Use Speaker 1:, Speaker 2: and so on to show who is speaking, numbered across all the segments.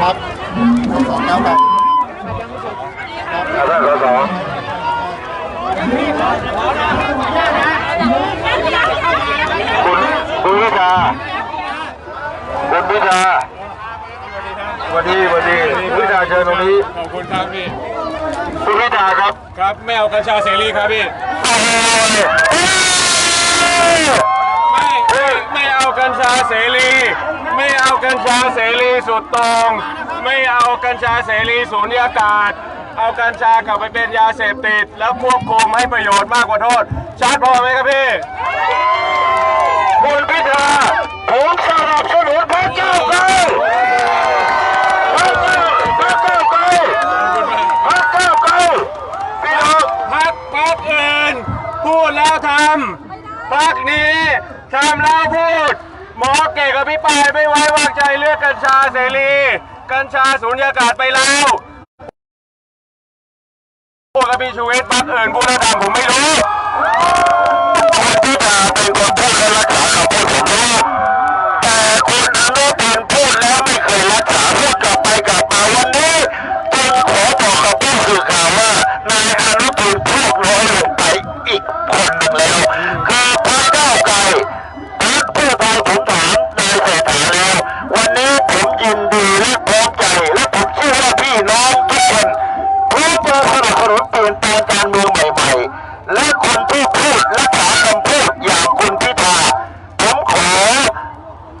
Speaker 1: ครับสองเก้าแปด
Speaker 2: ท่านสสคุณคุณพิธาคุณพิธาวัสดีวัสดีคุณพิธาเชิญตรงนี้
Speaker 3: ขอบคุณครับพี่
Speaker 2: คุณพิธาครับ
Speaker 3: ครับไม่เอากัญชาเสรีครับพี่ไม่ กัญชาเสรี ไม่เอากัญชาเสรีสุดตรง ไม่เอากัญชาเสรีสูญญากาศ เอากัญชากลับไปเป็นยาเสพติด แล้วควบคุมให้ประโยชน์มากกว่าโทษ ชัดพอไหมครับพี่
Speaker 2: คุณพิธาผมสนับสนุนพระเจ้าวไกลพรรคก้าวพรรคก้าวไกลพรรคก้าวไกลพี่น้อง
Speaker 3: พักพักอื่น พูดแล้วทำพักนี้ทำแล้วพูด หมอเก่งอภิปรายไม่ไว้วางใจเลือกกัญ ชาเสรี กัญชาสูญญากาศไปแล้วพวกพี่ชูวิทย์พักอื่นพูดแล้วทำผมไม่รู้
Speaker 2: คุณพิธาเป็นคนพูดและรักษาคำพูดผมรู้แต่คุณอนุทินพูดแล้วไม่เคยรักษาพูดกลับไปกลับมาวันนี้จึงขอบอกกับผู้สื่อข่าวว่านายอนุทินพูดน้อยลงไปอีกคนหนึ่งแล้ว พูดรักษาคำพูดอย่างคุณพิธาผมขอ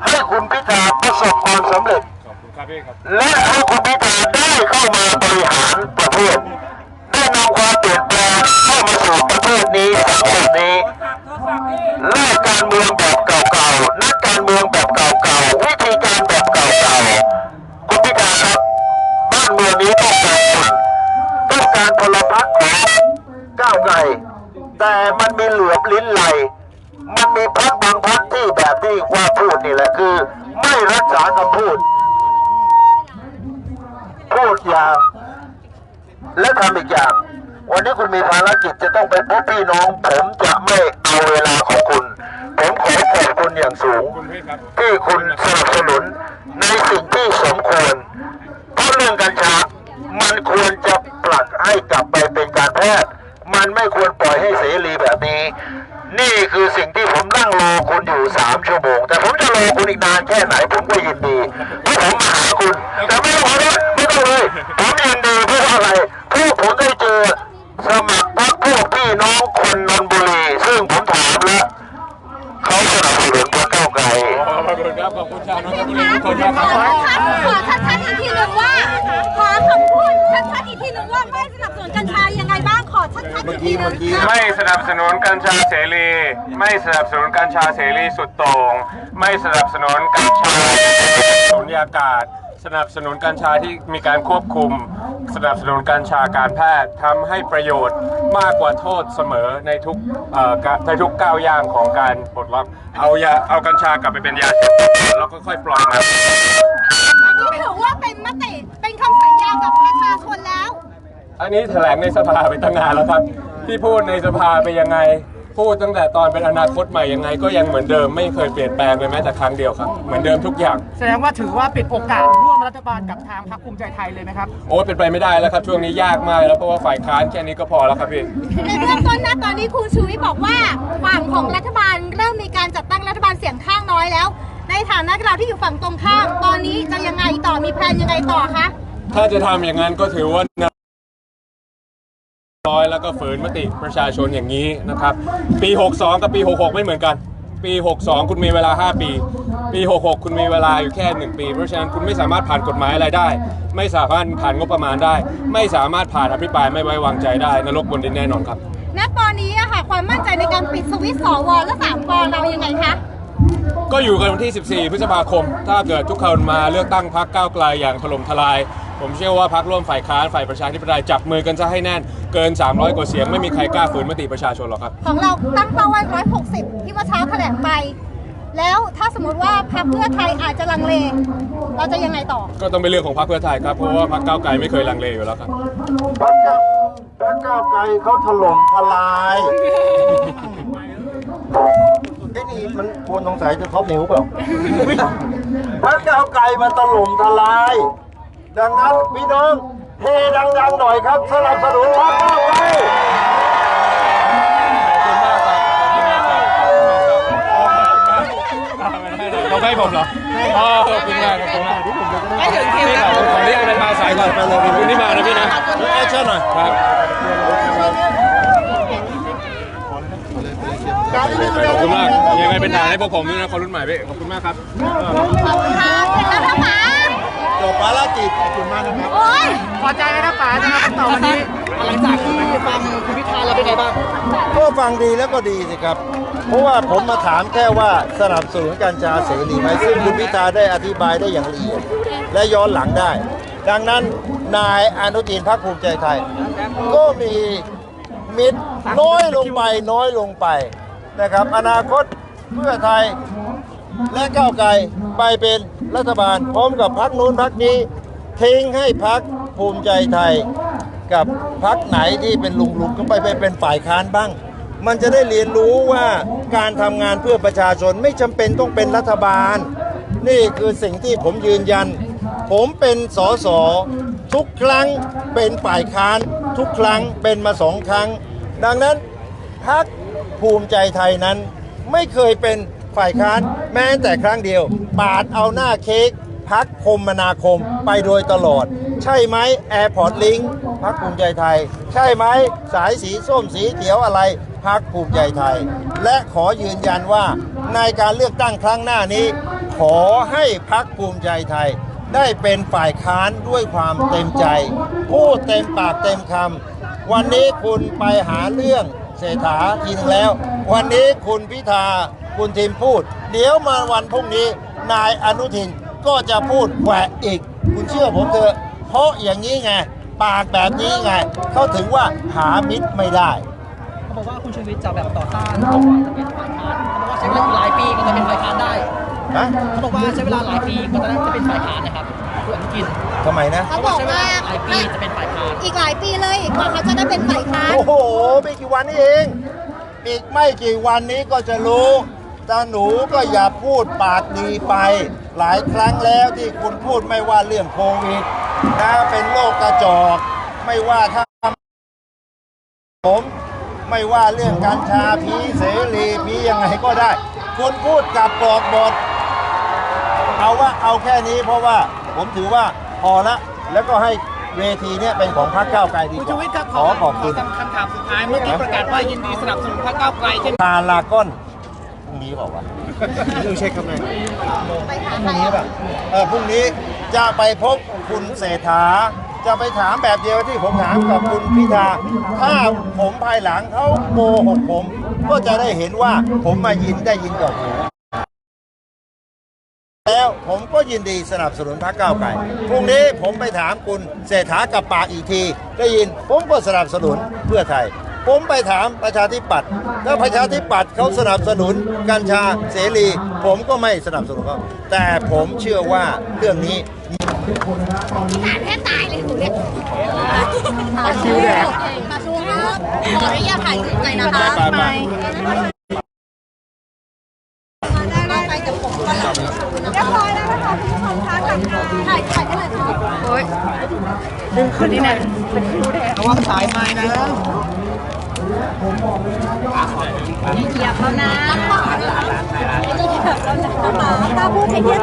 Speaker 2: ให้คุณพิธาประสบความสำเร็จ
Speaker 3: ขอบคุณครับพี่ครับ
Speaker 2: และให้คุณพิธาได้เข้ามาบริหารประเทศได้นำความเปลี่ยนแปลงเข้ามาสู่ประเทศนี้สังคมนี้เลิกการเมืองแบบ ที่ว่าพูดนี่แหละคือ ไม่รักษาคำพูด พูดอย่างและทำอีกอย่าง วันนี้คุณมีภารกิจจะต้องไปพบพี่น้อง ผมจะไม่เอาเวลาของคุณ ผมขอขอบคุณอย่างสูง ที่คุณสนับสนุนในสิ่ง ทีนึงว่าไม่สนับสนุนกั
Speaker 4: ญชายังไงบ้างขอชัดๆอีกทีนึ่ง
Speaker 3: ไม่สนับสนุนกัญชาเสรี ไม่สนับสนุนกัญชาเสรีสุดโต่งไม่สนับสนุนกัญชาสูญญากาศ สนับสนุนกัญชาที่มีการควบคุม สนับสนุนกัญชาการแพทย์ทำให้ประโยชน์มากกว่าโทษเสมอในทุกในทุกก้าวย่างของการปลดล็อกเอายาเอากัญชากลับไปเป็นยาเสพติดแล้วก็ค่อยปล่อยมา
Speaker 4: ถือว่าเป็นมติ เป็นคำสัญญากับประชาชนแล้ว
Speaker 3: อันนี้แถลงในสภาไปตั้งนานแล้วครับ ที่พูดในสภาไปยังไง พูดตั้งแต่ตอนเป็นอนาคตใหม่ยังไง ก็ยังเหมือนเดิมไม่เคยเปลี่ยนแปลงเลยแม้แต่ครั้งเดียวครับเหมือนเดิมทุกอย่าง
Speaker 5: แสดงว่าถือว่าปิดโอกาสร่วมรัฐบาลกับทางพรรคภูมิใจไทยเลยไหมครับ
Speaker 3: โอ้ยเป็นไปไม่ได้แล้วครับช่วงนี้ยากมากแล้วเพราะว่าฝ่ายค้านแค่นี้ก็พอแล้วครับพี่
Speaker 4: ในเบื้องต้นนะตอนนี้คุณชูวิทย์บอกว่าฝั่งของรัฐบาล ฐานะเราที่อยู่ฝั่งตรงข้าม ตอนนี้จะยังไงต่อมีแพลนยังไงต่อคะ
Speaker 3: ถ้าจะทำอย่างนั้นก็ถือว่าน้อยแล้วก็ฝืนมติประชาชนอย่างนี้นะครับ ปี 62 กับปี 66 ไม่เหมือนกัน ปี 62 คุณมีเวลา 5 ปี ปี 66 คุณมีเวลาอยู่แค่ 1 ปี เพราะฉะนั้นคุณไม่สามารถผ่านกฎหมายอะไรได้ ไม่สามารถผ่านงบประมาณได้ ไม่สามารถผ่านอภิปรายไม่ไว้วางใจได้นรกบนดินแน่นอนครับ
Speaker 4: ณ ตอนนี้อะค่ะ ความมั่นใจในการปิดสวิตช์สวและสามปอเรายังไงคะ
Speaker 3: ก็อยู่กันวันที่ 14 พฤษภาคม ถ้าเกิดทุกคนมาเลือกตั้งพรรคก้าวไกลอย่างถล่มทลาย ผมเชื่อว่าพรรคร่วมฝ่ายค้านฝ่ายประชาธิปไตยจับมือกันจะให้แน่น เกิน 300 กว่าเสียงไม่มีใครกล้าฝืนมติประชาชนหรอกครับ
Speaker 4: ของเราตั้งเป้าไว้ 160 ที่ว่าเช้าแถลงไป แล้วถ้าสมมติว่าพรรคเพื่อไทยอาจจะลังเล เราจะยังไงต่อ
Speaker 3: ก็ต้องเป็นเรื่องของพรรคเพื่อไทยครับ เพราะว่าพรรคก้าวไกลไม่เคยลังเลอยู่แล้วครับ
Speaker 2: พรรคก้าวพรรคก้าวไกลเขาถล่มทลาย ไอ้นี่มันควรสงสัยจะท็อปนิ้วเปล่าพรรคก้าวไกลมันถล่มทลาย
Speaker 1: ดังนั้นพี่น้องเฮดังๆหน่อยครับสนับสนุนพรรคก้าวไกล
Speaker 3: เขาให้ผมเหรออ๋อขอบคุณมากขอบคุณมากไม่ถึงคิวขออนุญาตไปมาสายก่อนไปเลยขอบคุณที่มานะพี่นะ
Speaker 1: แอคชั่นหน่อย
Speaker 3: ครับ
Speaker 1: การที่นี่
Speaker 3: ขอบคุณมากยังไงเป็นฐานให้พวกผมด้วยนะคนรุ่นใหม่พี่ขอบคุณมากครับ
Speaker 4: ขอบคุณค่ะเสร็จแล้วนะป๋า
Speaker 1: จบภารกิจขอบคุณมากนะครับ
Speaker 4: โอ๊ย
Speaker 6: พอใจแล้วนะป๋านะครับคำตอบวันนี้หลังจากที่ฟังคุณพิธาแล้วเป็นไงบ้าง
Speaker 1: ก็ฟังดีแล้วก็ดีสิครับ เพราะว่าผมมาถามแค่ว่าสนับสนุนกัญชาเสรีไหมซึ่งคุณพิธาได้อธิบายได้อย่างละเอียดและย้อนหลังได้ ดังนั้นนายอนุทินพรรคภูมิใจไทย ก็มีมิตรน้อยลงไปน้อยลงไป นะครับ อนาคตเพื่อไทยและก้าวไกลไปเป็นรัฐบาล พร้อมกับพักนู้นพักนี้ ทิ้งให้พักภูมิใจไทย กับพักไหนที่เป็นลุงลุงก็ไปไปเป็นฝ่ายค้านบ้าง มันจะได้เรียนรู้ว่าการทำงานเพื่อประชาชนไม่จำเป็นต้องเป็นรัฐบาล นี่คือสิ่งที่ผมยืนยัน ผมเป็นสสทุกครั้งเป็นฝ่ายค้าน ทุกครั้งเป็นมาสองครั้ง ดังนั้นพัก ภูมิใจไทยนั้น ไม่เคยเป็นฝ่ายค้านแม้แต่ครั้งเดียว ปาดเอาหน้าเค้กพักคมนาคมไปโดยตลอด ใช่ไหมแอร์พอร์ตลิงพักภูมิใจไทย ใช่ไหมสายสีส้มสีเขียวอะไรพักภูมิใจไทย และขอยืนยันว่าในการเลือกตั้งครั้งหน้านี้ ขอให้พักภูมิใจไทย ได้เป็นฝ่ายค้านด้วยความเต็มใจ พูดเต็มปากเต็มคำวันนี้คุณไปหาเรื่อง เศรษฐาทีนึงแล้ว วันนี้คุณพิธาคุณทิมพูด เดี๋ยวมาวันพรุ่งนี้นายอนุทินก็จะพูดแหวะอีก คุณเชื่อผมเถอะ เพราะอย่างนี้ไง ปากแบบนี้ไง เขาถึงว่าหามิตรไม่ได้
Speaker 6: เขาบอกว่าคุณชูวิทย์จะแบบต่อต้านบอกว่าจะเป็นฝ่ายค้านเขาบอกว่าใช้เวลาอีกหลายปีก็จะเป็นฝ่ายค้านได้
Speaker 1: ฮะ
Speaker 6: เขาบอกว่าใช้เวลาหลายปีก็จะได้จะเป็นฝ่ายค้านนะครับคุณอนุทิน
Speaker 1: ทำไมนะ
Speaker 4: เขาบอก
Speaker 6: ใช้เว
Speaker 4: ว่าา
Speaker 6: ยค้าน
Speaker 4: อีกหลายปีเลยกว่าเขาจะได้เป็นฝ่ายค้าน
Speaker 1: โอ้โหไม่กี่วันนี้เอง อีกไม่กี่วันนี้ก็จะรู้ตาหนูก็อย่าพูดปากดีไป หลายครั้งแล้วที่คุณพูดไม่ว่าเรื่องโควิดนะเป็นโรคกระจอกไม่ว่าถ้าผมไม่ว่าเรื่องกัญชาพีเสรีพียังไงก็ได้ คุณพูดกับกรอกบทเอาว่าเอาแค่นี้เพราะว่าผมถือว่าพอละแล้วก็ให้ เวทีเนี้ยเป็นของพรรคก้าวไกลดีก
Speaker 6: คุณ
Speaker 1: ว่า
Speaker 6: ชูวิทย์ครับ
Speaker 1: ขอขอบคุณ
Speaker 6: คำถามสุดท้ายเมื่อกี้ประกาศว่ายินดีสนับสนุนพรรคก้าวไกลเช่น
Speaker 1: พาลาก้อนพรุ่งนี้บอกว่าดูเช็คครับนาย
Speaker 4: ไปหา
Speaker 1: พ
Speaker 4: ใคร
Speaker 1: รุ่งนี้
Speaker 4: อะ
Speaker 1: แบบเออพรุ่งนี้จะไปพบคุณเศรษฐาจะไปถามแบบเดียวที่ผมถามกับคุณพิธา ถ้าผมภายหลังเขาโกหกผม ก็จะได้เห็นว่าผมมายินได้ยินกับหู แล้วผมก็ยินดีสนับสนุนพรรคก้าวไกลพรุ่งนี้ผมไปถามคุณเศรษฐากับปากอีกที ได้ยินผมก็สนับสนุนเพื่อไทย ผมไปถามประชาธิปัตย์ถ้าประชาธิปัตย์เขาสนับสนุนกัญชาเสรี ผมก็ไม่สนับสนุนเขาแต่ผมเชื่อว่าเรื่องนี้
Speaker 4: ถามแค่ตายเลยหนูเนี่ยมาชูมาชูครับขออนุญาตถ่ายคลิปหน่อยนะคะ
Speaker 1: ไปไป
Speaker 4: ได้ได้ไปกับผมก่อนเรียบร้อยแล้วนะคะคุณผู้ชมคะ ถ่ายถ่ายได้เลยค่ะโอ้ย
Speaker 6: ดึงขึ้นนี่แน่ระวังสายไม้นะ
Speaker 4: เหยียบแล้วนะเหยียบแล้วนะถ้าพูดให้เทียบ